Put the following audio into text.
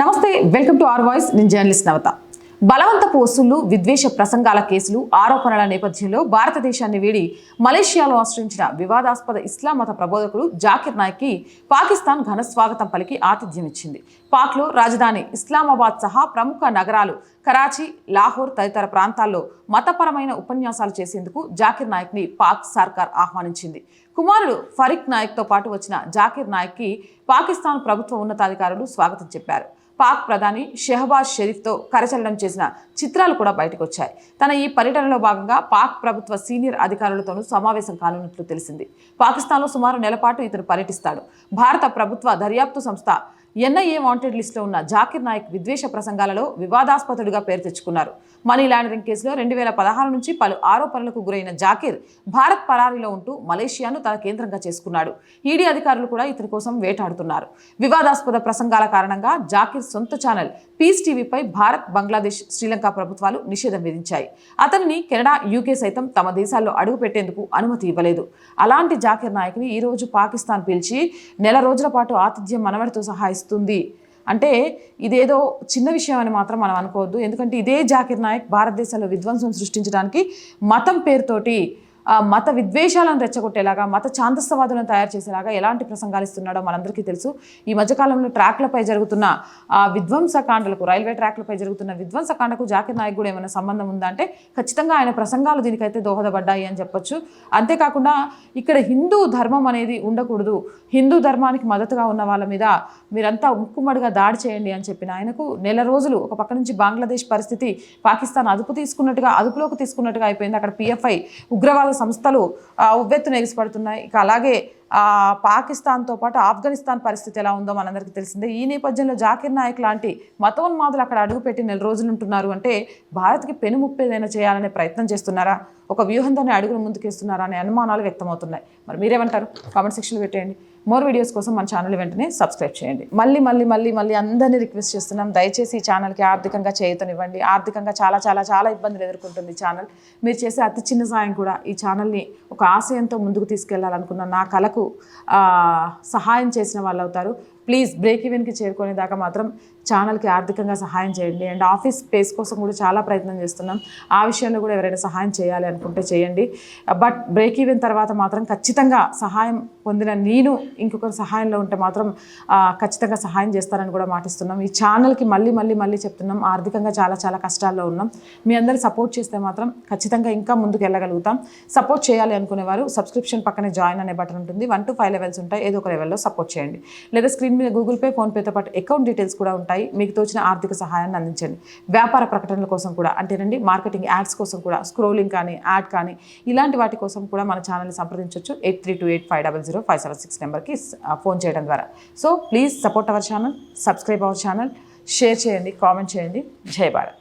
నమస్తే welcome to R voice. నేను journalist Navata. బలవంతపు వసూళ్ళు విద్వేష ప్రసంగాల కేసులు ఆరోపణల నేపథ్యంలో భారతదేశాన్ని వీడి మలేషియాలో ఆశ్రయించిన వివాదాస్పద ఇస్లాం మత ప్రబోధకుడు జాకిర్ నాయక్కి పాకిస్తాన్ ఘన స్వాగతం పలికి ఆతిథ్యం ఇచ్చింది. పాక్లో రాజధాని ఇస్లామాబాద్ సహా ప్రముఖ నగరాలు కరాచీ లాహోర్ తదితర ప్రాంతాల్లో మతపరమైన ఉపన్యాసాలు చేసేందుకు జాకిర్ నాయక్ని పాక్ సర్కార్ ఆహ్వానించింది. కుమారుడు ఫరీక్ నాయక్తో పాటు వచ్చిన జాకిర్ నాయక్కి పాకిస్తాన్ ప్రభుత్వ ఉన్నతాధికారులు స్వాగతం చెప్పారు. పాక్ ప్రధాని షెహబాజ్ షరీఫ్తో కరచలనం చేసిన చిత్రాలు కూడా బయటకు వచ్చాయి. తన ఈ పర్యటనలో భాగంగా పాక్ ప్రభుత్వ సీనియర్ అధికారులతోనూ సమావేశం కానున్నట్లు తెలిసింది. పాకిస్తాన్లో సుమారు నెలపాటు ఇతను పర్యటిస్తాడు. భారత ప్రభుత్వ దర్యాప్తు సంస్థ ఎన్ఐఏ వాంటెడ్ లిస్టులో ఉన్న జాకిర్ నాయక్ విద్వేష ప్రసంగాలలో వివాదాస్పదుడిగా పేరు తెచ్చుకున్నారు. మనీ లాండరింగ్ కేసులో రెండు వేల పదహారు నుంచి పలు ఆరోపణలకు గురైన జాకిర్ భారత్ పరారీలో ఉంటూ మలేషియాను తన కేంద్రంగా చేసుకున్నాడు. ఈడీ అధికారులు కూడా ఇతని కోసం వేటాడుతున్నారు. వివాదాస్పద ప్రసంగాల కారణంగా జాకిర్ సొంత ఛానల్ పీస్ టీవీపై భారత్ బంగ్లాదేశ్ శ్రీలంక ప్రభుత్వాలు నిషేధం విధించాయి. అతన్ని కెనడా యూకే సైతం తమ దేశాల్లో అడుగుపెట్టేందుకు అనుమతి ఇవ్వలేదు. అలాంటి జాకిర్ నాయక్ని ఈ రోజు పాకిస్తాన్ పిలిచి నెల రోజుల పాటు ఆతిథ్యం మనవడితో సహా నడుస్తుంది అంటే ఇదేదో చిన్న విషయం అని మాత్రం మనం అనుకోవద్దు. ఎందుకంటే ఇదే జాకిర్ నాయక్ భారతదేశంలో విధ్వంసం సృష్టించడానికి మతం పేరుతోటి మత విద్వేషాలను రెచ్చగొట్టేలాగా మత ఛాందస్తవాదులను తయారు చేసేలాగా ఎలాంటి ప్రసంగాలు ఇస్తున్నాడో మనందరికీ తెలుసు. ఈ మధ్యకాలంలో ట్రాక్లపై జరుగుతున్న విధ్వంసకాండలకు రైల్వే ట్రాక్లపై జరుగుతున్న విధ్వంసకాండకు జాకిర్ నాయక్ కూడా ఏమైనా సంబంధం ఉందా అంటే ఖచ్చితంగా ఆయన ప్రసంగాలు దీనికైతే దోహదపడ్డాయి అని చెప్పొచ్చు. అంతేకాకుండా ఇక్కడ హిందూ ధర్మం అనేది ఉండకూడదు. హిందూ ధర్మానికి మద్దతుగా ఉన్న వాళ్ళ మీద మీరంతా ఉక్కుమడిగా దాడి చేయండి అని చెప్పిన ఆయనకు నెల రోజులు ఒక పక్క నుంచి బంగ్లాదేశ్ పరిస్థితి పాకిస్తాన్ అదుపు తీసుకున్నట్టుగా అదుపులోకి తీసుకున్నట్టుగా అయిపోయింది. అక్కడ పిఎఫ్ఐ ఉగ్రవాద సంస్థలు ఆ, ఉవ్వెత్తున ఎగిసిపడుతున్నాయి. ఇక అలాగే పాకిస్తాన్తో పాటు ఆఫ్ఘనిస్తాన్ పరిస్థితి ఎలా ఉందో మనందరికీ తెలిసిందే. ఈ నేపథ్యంలో జాకిర్ నాయక్ లాంటి మతోన్మాదులు అక్కడ అడుగుపెట్టి నెల రోజులు ఉంటున్నారు అంటే భారత్కి పెనుముప్పేదైనా చేయాలనే ప్రయత్నం చేస్తున్నారా? ఒక వ్యూహంతోనే అడుగులు ముందుకేస్తున్నారా అనే అనుమానాలు వ్యక్తమవుతున్నాయి. మరి మీరేమంటారు? కామెంట్ సెక్షన్లో పెట్టేయండి. మోర్ వీడియోస్ కోసం మన ఛానల్ వెంటనే సబ్స్క్రైబ్ చేయండి. మళ్ళీ మళ్ళీ మళ్ళీ మళ్ళీ అందరినీ రిక్వెస్ట్ చేస్తున్నాం. దయచేసి ఈ ఛానల్కి ఆర్థికంగా చేయతనివ్వండి. ఆర్థికంగా చాలా చాలా చాలా ఇబ్బందులు ఎదుర్కొంటుంది ఛానల్. మీరు చేసే అతి చిన్న సాయం కూడా ఈ ఛానల్ని ఒక ఆశయంతో ముందుకు తీసుకెళ్ళాలనుకున్న నా కళకు సహాయం చేసిన వాళ్ళు అవుతారు ప్లీజ్ బ్రేక్ ఈవెన్కి చేరుకునే దాకా మాత్రం ఛానల్కి ఆర్థికంగా సహాయం చేయండి. అండ్ ఆఫీస్ స్పేస్ కోసం కూడా చాలా ప్రయత్నం చేస్తున్నాం. ఆ విషయంలో కూడా ఎవరైనా సహాయం చేయాలి అనుకుంటే చేయండి. బట్ బ్రేక్ ఈవెన్ తర్వాత మాత్రం ఖచ్చితంగా సహాయం పొందిన నేను ఇంకొకరి సహాయంలో ఉంటే మాత్రం ఖచ్చితంగా సహాయం చేస్తారని కూడా మాటిస్తున్నాం. ఈ ఛానల్కి మళ్ళీ మళ్ళీ మళ్ళీ చెప్తున్నాం. ఆర్థికంగా చాలా చాలా కష్టాల్లో ఉన్నాం. మీ అందరు సపోర్ట్ చేస్తే మాత్రం ఖచ్చితంగా ఇంకా ముందుకు వెళ్ళగలుగుతాం. సపోర్ట్ చేయాలి అనుకునేవారు సబ్స్క్రిప్షన్ పక్కనే జాయిన్ అనే బటన్ ఉంటుంది. వన్ టు ఫైవ్ లెవెల్స్ ఉంటాయి. ఏదో ఒక లెవెల్లో సపోర్ట్ చేయండి. లేదా స్క్రీన్ మీద గూగుల్ పే ఫోన్పేతో పాటు అకౌంట్ డీటెయిల్స్ కూడా ఉంటాయి. మీకు తోచిన ఆర్థిక సహాయాన్ని అందించండి. వ్యాపార ప్రకటనల కోసం కూడా అంటేనండి మార్కెటింగ్ యాడ్స్ కోసం కూడా స్క్రోలింగ్ కానీ యాడ్ కానీ ఇలాంటి వాటి కోసం కూడా మన ఛానల్ని సంప్రదించవచ్చు eight three two eight five double zero five seven six నెంబర్కి ఫోన్ చేయడం ద్వారా. So please support our channel subscribe our channel share చేయండి కామెంట్ చేయండి. జై భారత్.